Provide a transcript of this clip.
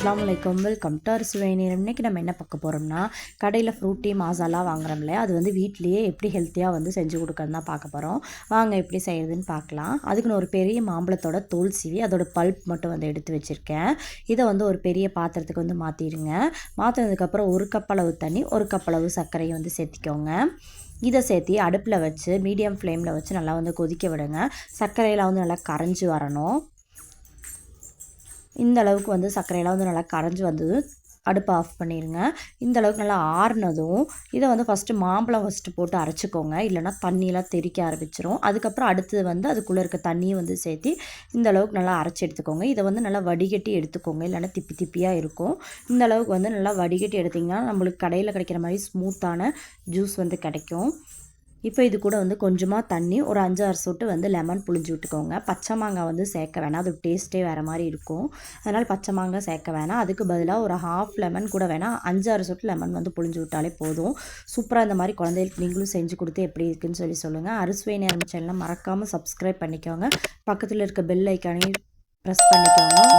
Welcome to அரிசுவை நேரம் இன்றைக்கி நம்ம என்ன பார்க்க போகிறோம்னா கடையில் ஃப்ரூட்டி மாசாலா வாங்குறோம் இல்லையா? அது வந்து வீட்லேயே எப்படி ஹெல்த்தியாக வந்து செஞ்சு கொடுக்கறது தான் பார்க்க போகிறோம் வாங்க எப்படி செய்கிறதுன்னு பார்க்கலாம். அதுக்குன்னு ஒரு பெரிய மாம்பழத்தோட தோல் சீவி அதோட பல்ப் மட்டும் வந்து எடுத்து வச்சுருக்கேன். இதை வந்து ஒரு பெரிய பாத்திரத்துக்கு வந்து மாற்றிடுங்க மாற்றினதுக்கப்புறம் ஒரு கப் அளவு தண்ணி ஒரு கப் அளவு சர்க்கரையை வந்து சேர்த்திக்கோங்க. இதை சேர்த்தி அடுப்பில் வச்சு மீடியம் ஃப்ளேமில் வச்சு நல்லா வந்து கொதிக்க விடுங்க. சர்க்கரையெல்லாம் வந்து நல்லா கரைஞ்சி வரணும். இந்த அளவுக்கு வந்து சர்க்கரையெல்லாம் வந்து நல்லா கரைஞ்சி வந்தது. அடுப்பை ஆஃப் பண்ணிடுங்க இந்த அளவுக்கு நல்லா ஆறுனதும் இதை வந்து ஃபஸ்ட்டு மாம்பழம் ஃபஸ்ட்டு போட்டு அரைச்சிக்கோங்க. இல்லைனா தண்ணியெலாம் தெறிக்க ஆரம்பிச்சிரும். அதுக்கப்புறம் அடுத்தது வந்து அதுக்குள்ளே இருக்க தண்ணியை வந்து சேர்த்து இந்த அளவுக்கு நல்லா அரைச்சி எடுத்துக்கோங்க. இதை வந்து நல்லா வடிகட்டி எடுத்துக்கோங்க. இல்லைனா திப்பி திப்பியாக இருக்கும். இந்த அளவுக்கு வந்து நல்லா வடிகட்டி எடுத்திங்கன்னா நம்மளுக்கு கடையில் கிடைக்கிற மாதிரி ஸ்மூத்தான ஜூஸ் வந்து கிடைக்கும். இப்போ இது கூட வந்து கொஞ்சமாக தண்ணி ஒரு அஞ்சு சொட்டு வந்து லெமன் புளிஞ்சு விட்டுக்கோங்க. பச்சை மாங்காய் வந்து சேர்க்க வேணாம். அது டேஸ்ட்டே வேறு மாதிரி இருக்கும். அதனால் பச்சை மாங்காய் சேர்க்க வேணாம். அதுக்கு பதிலாக ஒரு ஹாஃப் லெமன் கூட வேணாம். அஞ்சு சொட்டு லெமன் வந்து புளிஞ்சு விட்டாலே போதும். சூப்பராக இந்த மாதிரி குழந்தைகளுக்கு நீங்களும் செஞ்சு கொடுத்து எப்படி இருக்குன்னு சொல்லி சொல்லுங்கள் அறுசுவை நேரம் சேனலை மறக்காமல் சப்ஸ்கிரைப் பண்ணிக்கோங்க. பக்கத்தில் இருக்க பெல் ஐக்கானையும் ப்ரெஸ் பண்ணிக்கோங்க.